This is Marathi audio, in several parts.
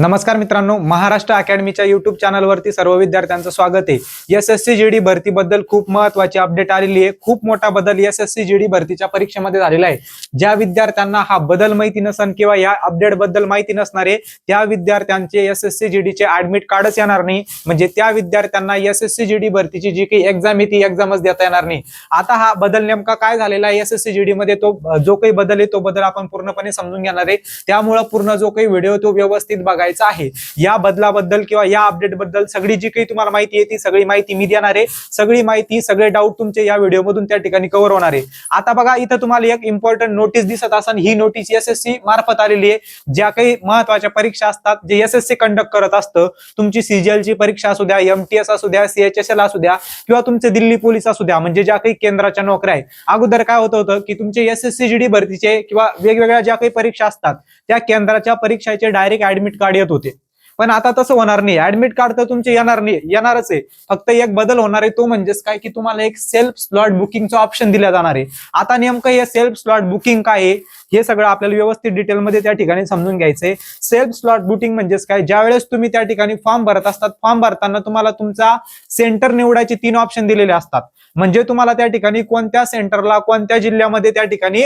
नमस्कार मित्रांनो महाराष्ट्र अकॅडमीच्या युट्यूब चॅनलवरती सर्व विद्यार्थ्यांचं स्वागत आहे. S S C G D भरतीबद्दल खूप महत्वाची अपडेट आलेली आहे. खूप मोठा बदल S S C G D भरतीच्या परीक्षेमध्ये झालेला आहे. ज्या विद्यार्थ्यांना हा बदल माहिती नसन किंवा या अपडेटबद्दल माहिती नसणार आहे त्या विद्यार्थ्यांचे एस एस सी जी डीचे ऍडमिट कार्डच येणार नाही. म्हणजे त्या विद्यार्थ्यांना S S C G D भरतीची जी काही एक्झाम आहे ती एक्झामच देता येणार नाही. आता हा बदल नेमका काय झालेला आहे S S C G D मध्ये? तो जो काही बदल आहे तो बदल आपण पूर्णपणे समजून घेणार आहे. त्यामुळं पूर्ण जो काही व्हिडिओ तो व्यवस्थित बघा. बघायचा आहे. या बदलाबद्दल किंवा या अपडेटबद्दल सगळी जी काही तुम्हाला माहिती आहे ती सगळी माहिती मी देणार आहे. सगळी माहिती सगळे डाऊट तुमचे या व्हिडिओमधून त्या ठिकाणी कव्हर होणार आहे. आता बघा इथं तुम्हाला एक इम्पॉर्टंट नोटीस दिसत असन. ही नोटीस एसएससी मार्फत आलेली आहे. ज्या काही महत्त्वाच्या परीक्षा असतात जे एसएससी एस सी कंडक्ट करत असतं तुमची सीजीएल ची परीक्षा असू द्या एमटीएस असू द्या सीएचएसएल असू द्या किंवा तुमचे दिल्ली पोलीस असू द्या म्हणजे ज्या काही केंद्राच्या नोकऱ्या आहे अगोदर काय होत होतं की तुमचे S S C G D भरतीचे किंवा वेगवेगळ्या ज्या काही परीक्षा असतात त्या केंद्राच्या परीक्षाचे डायरेक्ट ऍडमिट कार्ड येत होते. पण आता तसं होणार नाही. ऍडमिट कार्ड तर तुमचे येणार नाही. येणारच आहे. फक्त एक बदल होणार आहे तो म्हणजेच काय की तुम्हाला एक सेल्फ स्लॉट बुकिंगचं ऑप्शन दिलं जाणार आहे. आता नेमकं हे सेल्फ स्लॉट बुकिंग काय आहे? हे सगळं आपल्याला व्यवस्थित डिटेलमध्ये त्या ठिकाणी समजून घ्यायचंय. सेल्फ स्लॉट बुटिंग म्हणजेच काय? ज्या वेळेस तुम्ही त्या ठिकाणी फॉर्म भरत असतात फॉर्म भरताना तुम्हाला तुमचा सेंटर निवडायचे तीन ऑप्शन दिलेले असतात. म्हणजे तुम्हाला त्या ठिकाणी कोणत्या सेंटरला कोणत्या जिल्ह्यामध्ये त्या ठिकाणी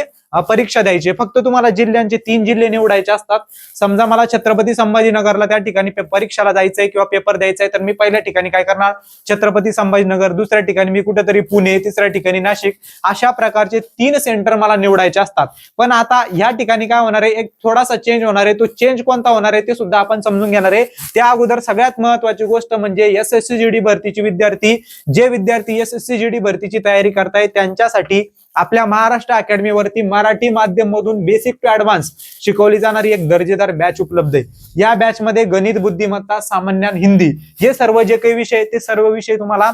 परीक्षा द्यायची फक्त तुम्हाला जिल्ह्यांचे तीन जिल्हे निवडायचे असतात. समजा मला छत्रपती संभाजीनगरला त्या ठिकाणी परीक्षाला जायचंय किंवा पेपर द्यायचा तर मी पहिल्या ठिकाणी काय करणार? छत्रपती संभाजीनगर दुसऱ्या ठिकाणी मी कुठेतरी पुणे तिसऱ्या ठिकाणी नाशिक अशा प्रकारचे तीन सेंटर मला निवडायचे असतात. पण आता या ठिकाणी काय होणार आहे? एक थोडासा चेंज होणार आहे. तो चेंज कोणता होणार आहे ते सुद्धा आपण समजून घेणार आहे. त्या अगोदर सगळ्यात महत्वाची गोष्ट म्हणजे S S C G D भरतीची विद्यार्थी जे विद्यार्थी S S C G D भरतीची तयारी करतायत त्यांच्यासाठी आपल्या महाराष्ट्र अकॅडमीवरती मराठी माध्यम मधून बेसिक टू ऍडव्हान्स शिकवली जाणारी एक दर्जेदार बॅच उपलब्ध आहे. या बॅच मध्ये गणित बुद्धिमत्ता सामान्य हिंदी हे सर्व जे काही विषय आहेत ते सर्व विषय तुम्हाला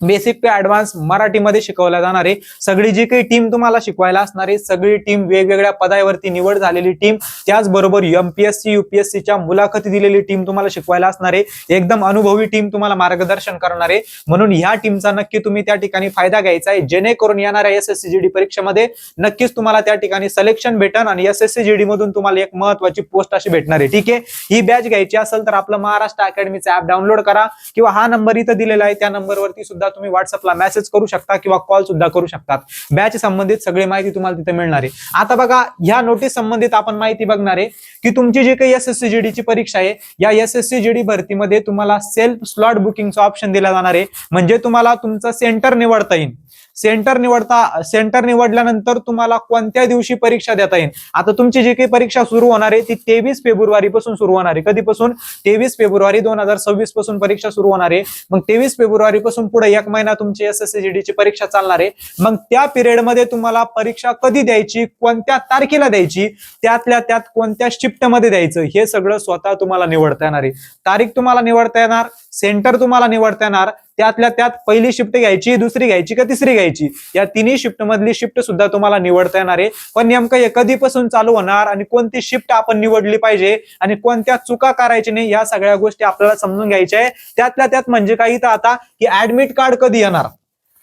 बेसिक ते ऍडव्हान्स मराठीमध्ये शिकवल्या जाणारे. सगळी जी काही टीम तुम्हाला शिकवायला असणार आहे सगळी टीम वेगवेगळ्या पदावरती निवड झालेली टीम त्याचबरोबर एमपीएससी युपीएससीच्या मुलाखती दिलेली टीम तुम्हाला शिकवायला असणारे एकदम अनुभवी टीम तुम्हाला मार्गदर्शन करणारे म्हणून ह्या टीमचा नक्की तुम्ही त्या ठिकाणी फायदा घ्यायचा आहे. जेणेकरून येणाऱ्या एस परीक्षेमध्ये नक्कीच तुम्हाला त्या ठिकाणी सिलेक्शन भेटन आणि एस मधून तुम्हाला एक महत्वाची पोस्ट अशी भेटणार आहे. ठीक आहे? ही बॅच घ्यायची असेल तर आपलं महाराष्ट्र अकॅडमीचं ऍप डाउनलोड करा किंवा हा नंबर इथं दिलेला आहे त्या नंबरवरती सुद्धा तुम्ही व्हॉट्सअपला मेसेज करू शकता किंवा कॉल सुद्धा करू शकतात. बॅच संबंधित सगळी माहिती तुम्हाला तिथे मिळणार आहे. आता बघा ह्या नोटीस संबंधित आपण माहिती बघणार आहे की तुमची जी काही एस एस सी जीडी ची परीक्षा आहे या एस एस सी जीडी भरतीमध्ये तुम्हाला सेल्फ स्लॉट बुकिंगचं ऑप्शन दिला जाणार आहे. म्हणजे तुम्हाला तुमचं सेंटर निवडता येईल. सेंटर निवडता सेंटर निवडल्यानंतर तुम्हाला कोणत्या दिवशी परीक्षा देता येईल? आता तुमची जी काही परीक्षा सुरू होणार आहे ती तेवीस फेब्रुवारी पासून सुरू होणार आहे. कधीपासून? तेवीस फेब्रुवारी दोन हजार सव्वीसपासून परीक्षा सुरू होणार आहे. मग तेवीस फेब्रुवारी पासून पुढे एक महिना तुमची एस ची परीक्षा चालणार आहे. मग त्या पिरियडमध्ये तुम्हाला परीक्षा कधी द्यायची? कोणत्या तारखेला द्यायची? त्यातल्या त्यात कोणत्या शिफ्टमध्ये द्यायचं? हे सगळं स्वतः तुम्हाला निवडता येणार आहे. तारीख तुम्हाला निवडता येणार सेंटर तुम्हाला निवडता येणार त्यातल्या त्यात पहिली शिफ्ट घ्यायची दुसरी घ्यायची का तिसरी घ्यायची? या तिन्ही शिफ्ट मधली शिफ्ट सुद्धा तुम्हाला निवडता येणार आहे. पण नेमकं हे कधीपासून चालू होणार आणि कोणती शिफ्ट आपण निवडली पाहिजे आणि कोणत्या चुका करायची नाही या सगळ्या गोष्टी आपल्याला समजून घ्यायच्या आहे. त्यातल्या त्यात म्हणजे काही तर आता की ऍडमिट कार्ड कधी येणार?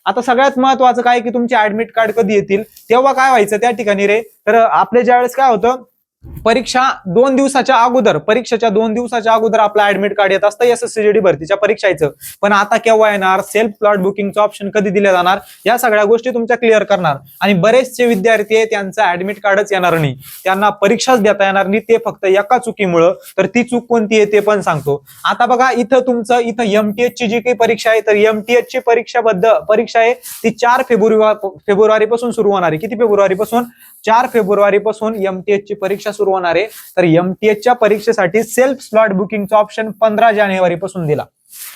आता सगळ्यात महत्वाचं काय की तुमचे ऍडमिट कार्ड कधी येतील? तेव्हा काय व्हायचं त्या ठिकाणी रे? तर आपल्या ज्यावेळेस काय होतं परीक्षा दोन दिवसाच्या अगोदर परीक्षेच्या दोन दिवसाच्या अगोदर आपलं ऍडमिट कार्ड येत असतं एस एस सी भरतीच्या परीक्षाचं पण आता केव्हा येणार? सेल्फ प्लॉट बुकिंगचं ऑप्शन कधी दिले जाणार? या सगळ्या गोष्टी तुमच्या क्लिअर करणार. आणि बरेचसे विद्यार्थी आहे त्यांचं ऍडमिट कार्डच येणार नाही. त्यांना परीक्षाच देता येणार नाही ते फक्त एका चुकीमुळं. तर ती चूक कोणती आहे ते पण सांगतो. आता बघा इथं तुमचं इथं एमटीएच ची जी काही परीक्षा आहे तर एमटीएच ची परीक्षाबद्ध परीक्षा आहे ती चार फेब्रुवारी फेब्रुवारीपासून सुरू होणार आहे. किती फेब्रुवारी पासून चार फेब्रुवारी पासून एमटीएच ची परीक्षा सुरू होणार आहे. तर एमटीएचच्या परीक्षेसाठी सेल्फ स्लॉट बुकिंगचा ऑप्शन पंधरा जानेवारी पासून दिला.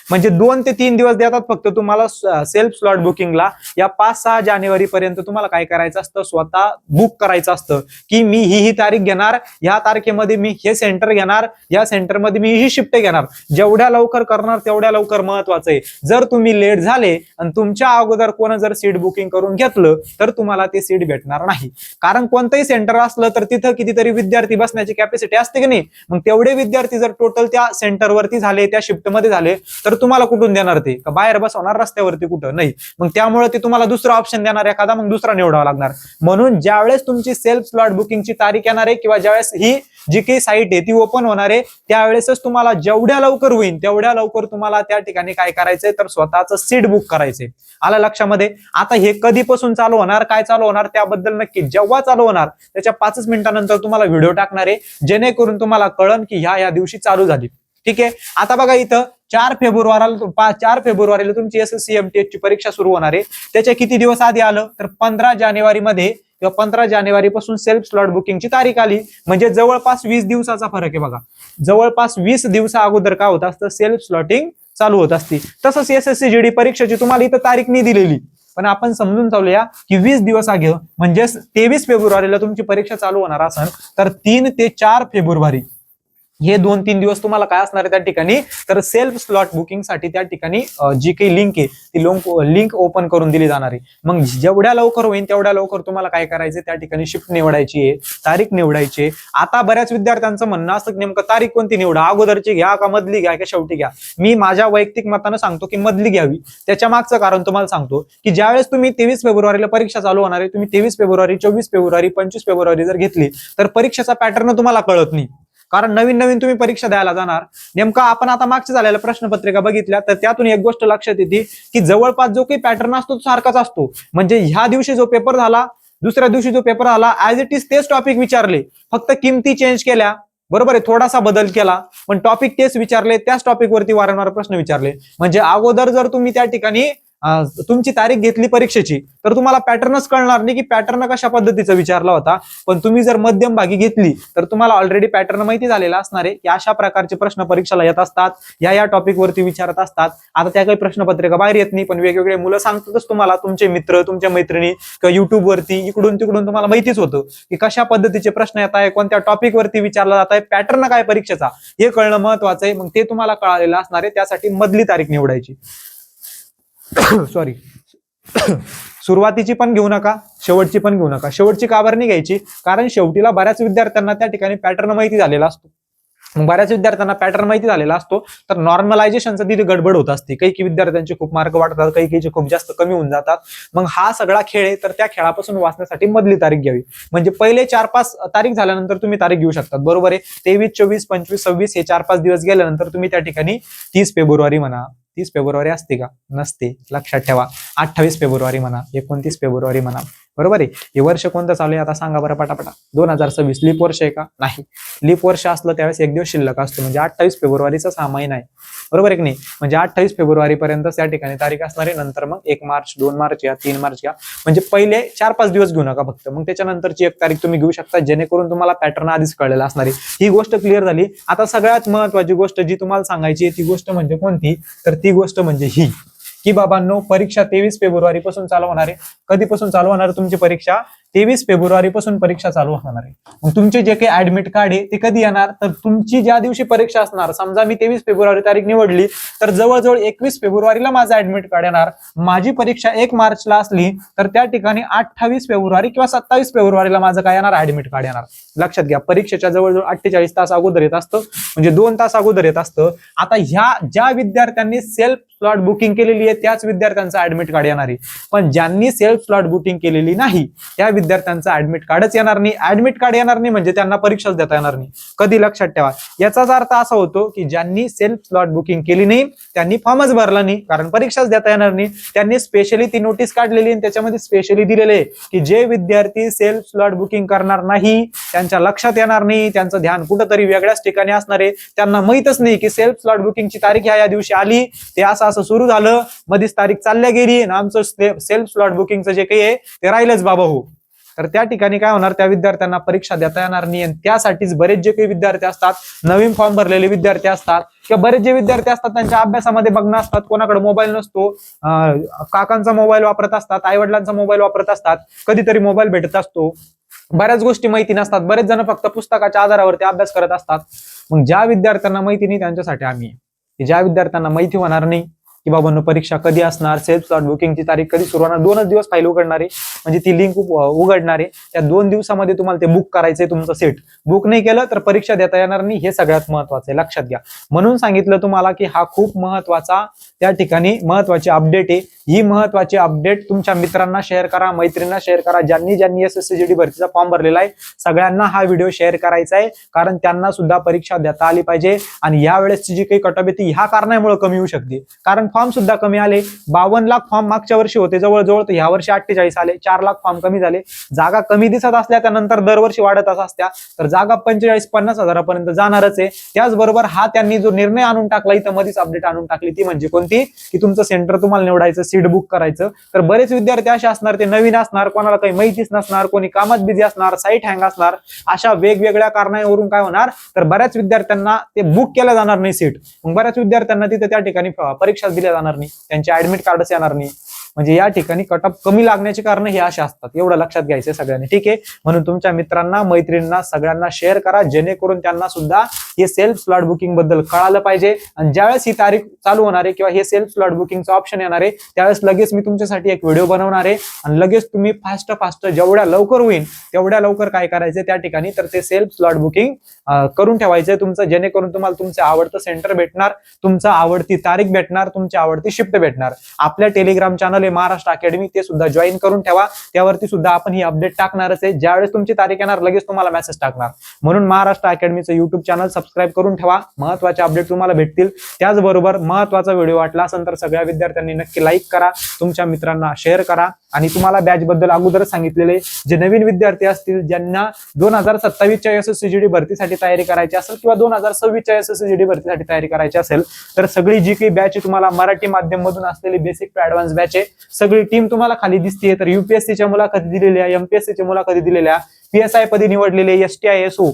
म्हणजे दोन ते तीन दिवस देतात फक्त. तुम्हाला सेल्फ स्लॉट बुकिंगला या पाच सहा जानेवारी पर्यंत तुम्हाला काय करायचं असतं? स्वतः बुक करायचं असतं. की मी ही ही तारीख घेणार या तारखेमध्ये मी हे सेंटर घेणार या सेंटरमध्ये मी ही शिफ्ट घेणार. जेवढ्या लवकर करणार तेवढ्या लवकर महत्वाचं आहे. जर तुम्ही लेट झाले आणि तुमच्या अगोदर कोण जर सीट बुकिंग करून घेतलं तर तुम्हाला ते सीट भेटणार नाही. कारण कोणतंही सेंटर असलं तर तिथं कितीतरी विद्यार्थी बसण्याची कॅपॅसिटी असते की नाही? मग तेवढे विद्यार्थी जर टोटल त्या सेंटरवरती झाले त्या शिफ्टमध्ये झाले तर तुम्हाला कुठून देणार ते? का बाहेर बसवणार रस्त्यावरती कुठं? नाही. मग त्यामुळे ते तुम्हाला दुसरा ऑप्शन देणार एखादा मग दुसरा निवडावा लागणार. म्हणून ज्यावेळेस तुमची सेल्फ स्लॉट बुकिंगची तारीख येणार आहे किंवा ज्यावेळेस ही जी काही साईट आहे ती ओपन होणार आहे त्यावेळेसच तुम्हाला जेवढ्या लवकर होईल तेवढ्या लवकर तुम्हाला त्या ठिकाणी काय करायचंय? तर स्वतःचं सीट बुक करायचंय. आलं लक्षामध्ये? आता हे कधीपासून चालू होणार काय चालू होणार त्याबद्दल नक्की जेव्हा चालू होणार त्याच्या पाचच मिनिटानंतर तुम्हाला व्हिडिओ टाकणार आहे जेणेकरून तुम्हाला कळन की ह्या या दिवशी चालू झाली. ठीक आहे? आता बघा इथं चार फेब्रुवारीला पा- चार फेब्रुवारीला तुमची S S C M T ची परीक्षा सुरू होणार आहे. त्याच्या किती दिवस आधी आलं? तर पंधरा जानेवारीमध्ये किंवा पंधरा जानेवारी पासून सेल्फ स्लॉट बुकिंगची तारीख आली. म्हणजे जवळपास वीस दिवसाचा फरक आहे बघा. जवळपास वीस दिवसा अगोदर काय होत असतं? सेल्फ स्लॉटिंग चालू होत असते. तसंच एस एस सी जीडी परीक्षेची तुम्हाला इथं तारीख नाही दिलेली. पण आपण समजून चालूया की वीस दिवस आगे म्हणजेच तेवीस फेब्रुवारीला तुमची परीक्षा चालू होणार असेल तर तीन ते चार फेब्रुवारी. हे दोन तीन दिवस तुम्हाला काय असणार आहे त्या ठिकाणी? तर सेल्फ स्लॉट बुकिंगसाठी त्या ठिकाणी जी काही लिंक आहे ती लिंक ओपन करून दिली जाणार आहे. मग जेवढ्या लवकर होईल तेवढ्या लवकर तुम्हाला काय करायचं त्या ठिकाणी शिफ्ट निवडायची आहे तारीख निवडायची आहे. आता बऱ्याच विद्यार्थ्यांचं म्हणणं असतं नेमकं तारीख कोणती निवडा? अगोदरची घ्या का मधली घ्या का शेवटी घ्या? मी माझ्या वैयक्तिक मतानं सांगतो की मधली घ्यावी. त्याच्या मागचं कारण तुम्हाला सांगतो की ज्यावेळेस तुम्ही तेवीस फेब्रुवारीला परीक्षा चालू होणार आहे तुम्ही तेवीस फेब्रुवारी चोवीस फेब्रुवारी पंचवीस फेब्रुवारी जर घेतली तर परीक्षेचा पॅटर्न तुम्हाला कळत नाही. कारण नवीन नवीन तुम्ही परीक्षा द्यायला जाणार. नेमका आपण आता मागच्या झालेल्या प्रश्नपत्रिका बघितल्या तर त्यातून एक गोष्ट लक्षात येते की जवळपास जो काही पॅटर्न असतो तो सारखाच असतो. म्हणजे ह्या दिवशी जो पेपर झाला दुसऱ्या दिवशी जो पेपर आला ऍज इट इज तेच टॉपिक विचारले. फक्त किमती चेंज केल्या. बरोबर आहे थोडासा बदल केला. पण टॉपिक तेच विचारले त्याच टॉपिकवरती वारंवार प्रश्न विचारले. म्हणजे अगोदर जर तुम्ही त्या ठिकाणी तुमची तारीख घेतली परीक्षेची तर तुम्हाला पॅटर्नच कळणार नाही की पॅटर्न कशा पद्धतीचा विचारला होता. पण तुम्ही जर मध्यम भागी घेतली तर तुम्हाला ऑलरेडी पॅटर्न माहिती झालेला असणार आहे की अशा प्रकारचे प्रश्न परीक्षेला येत असतात या या टॉपिक वरती विचारत असतात. आता त्या काही प्रश्नपत्रिका बाहेर येत नाही पण वेगवेगळे मुलं सांगतातच तुम्हाला तुमचे मित्र तुमच्या मैत्रिणी किंवा युट्यूबवरती इकडून तिकडून तुम्हाला माहितीच होतं की कशा पद्धतीचे प्रश्न येत आहे कोणत्या टॉपिक वरती विचारला जात आहे पॅटर्न काय परीक्षेचा? हे कळणं महत्वाचं आहे मग ते तुम्हाला कळालेलं असणार आहे त्यासाठी मधली तारीख निवडायची. सॉरी सुरुवातीची पण घेऊ नका शेवटची पण घेऊ नका. शेवटची का बरं नाही घ्यायची? कारण शेवटीला बऱ्याच विद्यार्थ्यांना त्या ठिकाणी पॅटर्न माहिती झालेला असतो. मग बऱ्याच विद्यार्थ्यांना पॅटर्न माहिती झालेला असतो तर नॉर्मलायझेशनचा तिथे गडबड होत असते. काही काही विद्यार्थ्यांचे खूप मार्क वाढतात काही काहीचे खूप जास्त कमी होऊन जातात. मग हा सगळा खेळ आहे तर त्या खेळापासून वाचण्यासाठी मधली तारीख घ्यावी. म्हणजे पहिले चार पाच तारीख झाल्यानंतर तुम्ही तारीख घेऊ शकतात. बरोबर आहे? तेवीस चोवीस पंचवीस सव्वीस हे चार पाच दिवस गेल्यानंतर तुम्ही त्या ठिकाणी तीस फेब्रुवारी म्हणा तीस फेब्रुवारी असते का? नसते. लक्षात ठेवा. अठ्ठावीस फेब्रुवारी म्हणा एकोणतीस फेब्रुवारी म्हणा. बरोबर आहे? हे वर्ष कोणतं चालू आहे? आता सांगा बरं पटापटा. दोन हजार सव्वीस लीप वर्ष आहे का? नाही. लीप वर्ष असलं त्यावेळेस एक दिवस शिल्लक असतो. म्हणजे अठ्ठावीस फेब्रुवारीचा सहा महिना आहे. बरोबर एक नाही? म्हणजे अठ्ठावीस फेब्रुवारी पर्यंत त्या ठिकाणी तारीख असणार आहे. नंतर मग एक मार्च दोन मार्च या तीन मार्च या. म्हणजे पहिले चार पाच दिवस घेऊ नका फक्त. मग त्याच्यानंतरची एक तारीख तुम्ही घेऊ शकता. जेणेकरून तुम्हाला पॅटर्न आधीच कळलेला असणार आहे. ही गोष्ट क्लिअर झाली. आता सगळ्यात महत्वाची गोष्ट जी तुम्हाला सांगायची आहे ती गोष्ट म्हणजे कोणती? तर ती गोष्ट म्हणजे ही. की बाबांनो परीक्षा तेवीस फेब्रुवारी पासून चालू होणार आहे. कधीपासून चालू होणार तुमची परीक्षा? तेवीस फेब्रुवारी पासून परीक्षा चालू होणार आहे. मग तुमचे जे काही ऍडमिट कार्ड आहे ते कधी येणार? तर तुमची ज्या दिवशी परीक्षा असणार समजा मी तेवीस फेब्रुवारी तारीख निवडली तर जवळजवळ एकवीस फेब्रुवारीला माझं ऍडमिट कार्ड येणार. माझी परीक्षा एक मार्चला असली तर त्या ठिकाणी अठ्ठावीस फेब्रुवारी किंवा सत्तावीस फेब्रुवारीला माझं काय येणार? ऍडमिट कार्ड येणार. लक्षात घ्या परीक्षेच्या जवळजवळ अठ्ठेचाळीस तास अगोदर येत असतं. म्हणजे दोन तास अगोदर येत असतं. आता ह्या ज्या विद्यार्थ्यांनी सेल्फ स्लॉट बुकिंग केलेली आहे त्याच विद्यार्थ्यांचं ऍडमिट कार्ड येणार आहे. पण ज्यांनी सेल्फ स्लॉट बुकिंग केलेली नाही त्या विद्यार्थ्यांचं ऍडमिट कार्डच येणार नाही. ऍडमिट कार्ड येणार नाही म्हणजे त्यांना परीक्षाच देता येणार नाही. कधी लक्षात ठेवा. याचाच अर्थ असा होतो की ज्यांनी सेल्फ स्लॉट बुकिंग केली नाही त्यांनी फॉर्मच भरला नाही कारण परीक्षाच देता येणार नाही. त्यांनी स्पेशली ती नोटीस काढलेली आणि त्याच्यामध्ये स्पेशली दिलेले आहे की जे विद्यार्थी सेल्फ स्लॉट बुकिंग करणार नाही त्यांच्या लक्षात येणार नाही त्यांचं ध्यान कुठंतरी वेगळ्याच ठिकाणी असणार आहे. त्यांना माहितच नाही की सेल्फ स्लॉट बुकिंगची तारीख ह्या या दिवशी आली. ते असं असं सुरू झालं. मधीच तारीख चालल्या गेली आणि आमचं सेल्फ स्लॉट बुकिंगचं जे काही आहे ते राहिलंच बाबा हो. तर त्या ठिकाणी काय होणार? त्या विद्यार्थ्यांना परीक्षा देता येणार नाही आणि त्यासाठीच बरेच जे काही विद्यार्थी असतात नवीन फॉर्म भरलेले विद्यार्थी असतात किंवा बरेच जे विद्यार्थी असतात त्यांच्या अभ्यासामध्ये बघणं असतात कोणाकडे मोबाईल नसतो काकांचा मोबाईल वापरत असतात आई वडिलांचा मोबाईल वापरत असतात कधीतरी मोबाईल भेटत असतो. बऱ्याच गोष्टी माहिती नसतात. बरेच जण फक्त पुस्तकाच्या आधारावरती अभ्यास करत असतात. मग ज्या विद्यार्थ्यांना माहिती नाही त्यांच्यासाठी आम्ही ज्या विद्यार्थ्यांना माहिती होणार नाही की बाबांनो परीक्षा कधी असणार? सेल्फ स्लॉट बुकिंगची तारीख कधी सुरू होणार? दोनच दिवस फाईल उघडणार. आहे म्हणजे ती लिंक उघडणार. आहे त्या दोन दिवसामध्ये तुम्हाला ते बुक करायचंय तुमचं सेट बुक नाही केलं तर परीक्षा देता येणार नाही. हे सगळ्यात महत्वाचं आहे. लक्षात घ्या. म्हणून सांगितलं तुम्हाला की हा खूप महत्त्वाचा त्या ठिकाणी महत्वाची अपडेट आहे. ही महत्वाची अपडेट तुमच्या मित्रांना शेअर करा मैत्रींना शेअर करा. ज्यांनी ज्यांनी एस एस सी भरतीचा फॉर्म भरलेला आहे सगळ्यांना हा व्हिडिओ शेअर करायचा आहे. कारण त्यांना सुद्धा परीक्षा देता आली पाहिजे. आणि यावेळेसची जी काही कटअप आहे ती ह्या कारणामुळे कमी होऊ शकते. कारण फॉर्म सुद्धा कमी आले. बावन्न लाख फॉर्म मागच्या वर्षी होते जवळजवळ तर ह्या वर्षी अठ्ठेचाळीस आले. चार लाख फॉर्म कमी झाले. जागा कमी दिसत असल्या त्यानंतर दरवर्षी वाढत असत्या. तर जागा पंचेचाळीस पन्नास हजारापर्यंत जाणारच आहे. त्याचबरोबर हा त्यांनी जो निर्णय आणून टाकला इथं मध्येच अपडेट आणून टाकली ती म्हणजे कोणती? की तुमचं सेंटर तुम्हाला निवडायचं सीट बुक करायचं. तर बरेच विद्यार्थी असे असणार ते नवीन असणार कोणाला काही माहितीच नसणार कोणी कामात बिझी असणार साईट हँग असणार अशा वेगवेगळ्या कारणावरून काय होणार? तर बऱ्याच विद्यार्थ्यांना ते बुक केलं जाणार नाही सीट मग बऱ्याच विद्यार्थ्यांना तिथे त्या ठिकाणी परीक्षा दिल्या जाणार नाही. त्यांचे ऍडमिट कार्डच येणार नाही. म्हणजे या ठिकाणी कटअप कमी लागण्याचे कारण हे असे असतात. एवढं लक्षात घ्यायचं सगळ्यांनी. ठीक आहे? म्हणून तुमच्या मित्रांना मैत्रिणींना सगळ्यांना शेअर करा. जेणेकरून त्यांना सुद्धा हे सेल्फ स्लॉट बुकिंगबद्दल कळालं पाहिजे. आणि ज्यावेळेस ही तारीख चालू होणार आहे किंवा हे सेल्फ स्लॉट बुकिंगचं ऑप्शन येणार आहे त्यावेळेस लगेच मी तुमच्यासाठी एक व्हिडिओ बनवणार आहे. आणि लगेच तुम्ही फास्ट फास्ट जेवढ्या लवकर होईल तेवढ्या लवकर काय करायचं त्या ठिकाणी तर ते सेल्फ स्लॉट बुकिंग करून ठेवायचंय तुमचं. जेणेकरून तुम्हाला तुमचं आवडतं सेंटर भेटणार तुमचं आवडती तारीख भेटणार तुमची आवडती शिफ्ट भेटणार. आपल्या टेलिग्राम चॅनल आहे महाराष्ट्र अकॅडमी ते सुद्धा जॉईन करून ठेवा. त्यावरती सुद्धा आपण ही अपडेट टाकणारच आहे. ज्यावेळेस तुमची तारीख येणार लगेच तुम्हाला मेसेज टाकणार. म्हणून महाराष्ट्र अकॅडमीचं युट्यूब चॅनल सबस्क्राईब करून ठेवा. महत्त्वाचे अपडेट तुम्हाला भेटतील. त्याचबरोबर महत्त्वाचा व्हिडिओ वाटला असेल तर सगळ्या विद्यार्थ्यांनी नक्की लाईक करा. तुमच्या मित्रांना शेअर करा. आणि तुम्हाला बॅच बद्दल अगोदरच सांगितलेले जे नवीन विद्यार्थी असतील ज्यांना दोन हजार सत्तावीसच्या एसएससीजीडी भरतीसाठी तयारी करायची असेल किंवा दोन हजार सव्वीसच्या एसएससीजीडी भरतीसाठी तयारी करायची असेल तर सगळी जी काही बॅच तुम्हाला मराठी माध्यम मधून असलेली बेसिक टू ऍडव्हान्स बॅच आहे. सगळी टीम तुम्हाला खाली दिसते तर युपीएससीच्या मुलाखती दिलेल्या एमपीएससीच्या मुलाखती दिलेल्या पीएसआय पदी निवडलेले एसटीआयएसओ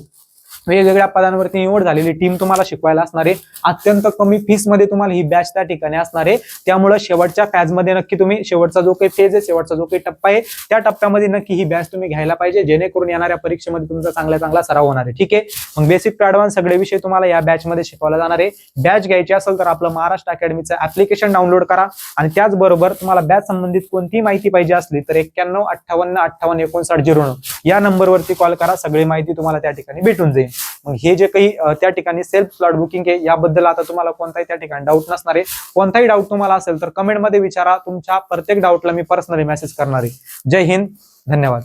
वेगवेगळ्या पदांवरती निवड झालेली टीम तुम्हाला शिकवायला असणार आहे. अत्यंत कमी फीसमध्ये तुम्हाला ही बॅच त्या ठिकाणी असणार आहे. त्यामुळे शेवटच्या फॅजमध्ये नक्की तुम्ही शेवटचा जो काही फेज आहे शेवटचा जो काही टप्पा आहे त्या टप्प्यामध्ये नक्की ही बॅच तुम्ही घ्यायला पाहिजे जेणेकरून येणाऱ्या परीक्षेमध्ये तुमचा चांगला चांगला सराव होणार आहे. ठीक आहे? मग बेसिक टू ऍडव्हान्स सगळे विषय तुम्हाला या बॅच मध्ये शिकवला जाणार आहे. बॅच घ्यायची असेल तर आपलं महाराष्ट्र अकॅडमीचं ऍप्लिकेशन डाउनलोड करा आणि त्याचबरोबर तुम्हाला बॅच संबंधित कोणतीही माहिती पाहिजे असली तर एक्क्याण्णव अठ्ठावन्न अठ्ठावन्न एकोणसाठ झिरो नऊ या नंबरवरती कॉल करा. सगळी माहिती तुम्हाला त्या ठिकाणी भेटून जाईल. मग हे जे काही त्या ठिकाणी सेल्फ स्लॉट बुकिंग आहे याबद्दल आता तुम्हाला कोणताही त्या ठिकाणी डाऊट नसणार आहे. कोणताही डाऊट तुम्हाला असेल तर कमेंटमध्ये विचारा. तुमच्या प्रत्येक डाऊटला मी पर्सनली मेसेज करणार आहे. जय हिंद. धन्यवाद.